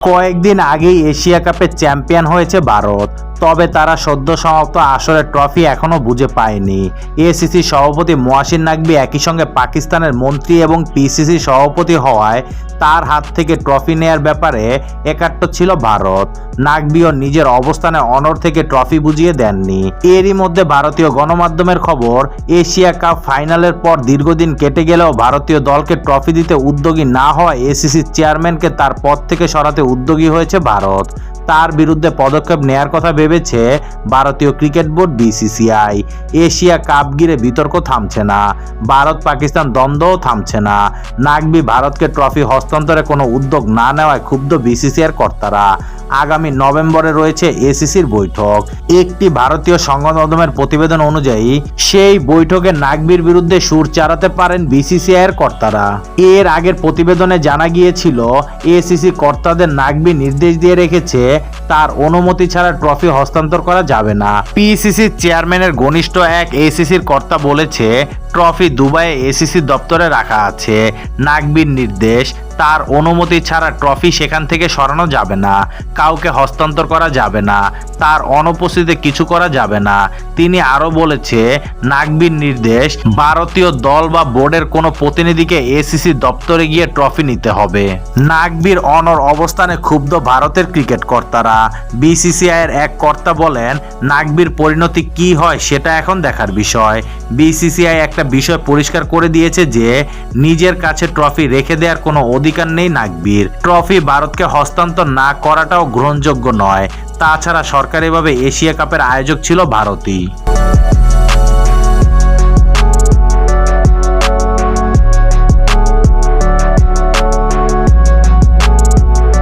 কয়েকদিন আগেই এশিয়া কাপের চ্যাম্পিয়ন হয়েছে ভারত। তবে তারা সদ্য সমাপ্ত আসরের ট্রফি এখনও বুঝে পায়নি। এসিসি সভাপতি মোয়াসিন নাকবি একই সঙ্গে পাকিস্তানের মন্ত্রী এবং পিসিসি সভাপতি হওয়ায় তার হাত থেকে ট্রফি নেয়ার ব্যাপারে একাট্ট ছিল ভারত। নাকবিও নিজের অবস্থানে অনর থেকে ট্রফি বুঝিয়ে দেননি। এরই মধ্যে ভারতীয় গণমাধ্যমের খবর, এশিয়া কাপ ফাইনালের পর দীর্ঘদিন কেটে গেলেও ভারতীয় দলকে ট্রফি দিতে উদ্যোগী না হওয়া এসিসির চেয়ারম্যানকে তার পদ থেকে সরাতে উদ্যোগী হয়েছে ভারত। তার বিরুদ্ধে পদক্ষেপ নেয়ার কথা ভেবেছে ভারতীয় cricket board BCCI. Asia cup গিরে বিতর্ক থামছে না। ভারত পাকিস্তান দ্বন্দ্বও থামছে না। নাগবি ভারতকে ট্রফি হস্তান্তরে কোনো উদ্যোগ না নেওয়ায় ক্ষুব্ধ বিসিসিআর কর্তারা। আগামী নভেম্বরে রয়েছে এসিসির বৈঠক। একটি ভারতীয় সংবাদ মাধ্যমের প্রতিবেদন অনুযায়ী, সেই বৈঠকে নাগবির বিরুদ্ধে সুর চালাতে পারেন বিসিসিআই এর কর্তারা। এর আগের প্রতিবেদনে জানা গিয়েছিল, এসিসি কর্তাদের নাকবি নির্দেশ দিয়ে রেখেছে, তার অনুমতি ছাড়া ট্রফি হস্তান্তর করা যাবে না। পিসিসি চেয়ারম্যানের ঘনিষ্ঠ এক এসিসির কর্তা বলেছে ট্রফি দুবাইয়ে এসিসি দপ্তরে রাখা আছে। নাকবির নির্দেশ, তার অনুমতি ছাড়া ট্রফি সেখান থেকে সরানো যাবে না, কাউকে হস্তান্তর করা যাবে না, তার অনুপস্থিতিতে কিছু করা যাবে না। তিনি আরও বলেছে নাকবির নির্দেশ, ভারতীয় দল বা বোর্ডের কোনো প্রতিনিধিকে এসিসি দপ্তরে গিয়ে ট্রফি নিতে হবে। নাকবির অনর অবস্থানে ক্ষুব্ধ ভারতের ক্রিকেট কর্তারা। বিসিসিআইয়ের এক কর্তা বলেন নাকবির পরিণতি কি হয় সেটা এখন দেখার বিষয়। বিসিসিআই একটা বিষয় পরিষ্কার করে দিয়েছে যে নিজের কাছে ট্রফি রেখে দেওয়ার কোনো অধিকার নেই নাকবির। ট্রফি ভারতকে হস্তান্তর না করাটাও গ্রহণযোগ্য নয়। তাছাড়া সরকারিভাবে এশিয়া কাপের আয়োজক ছিল ভারতই।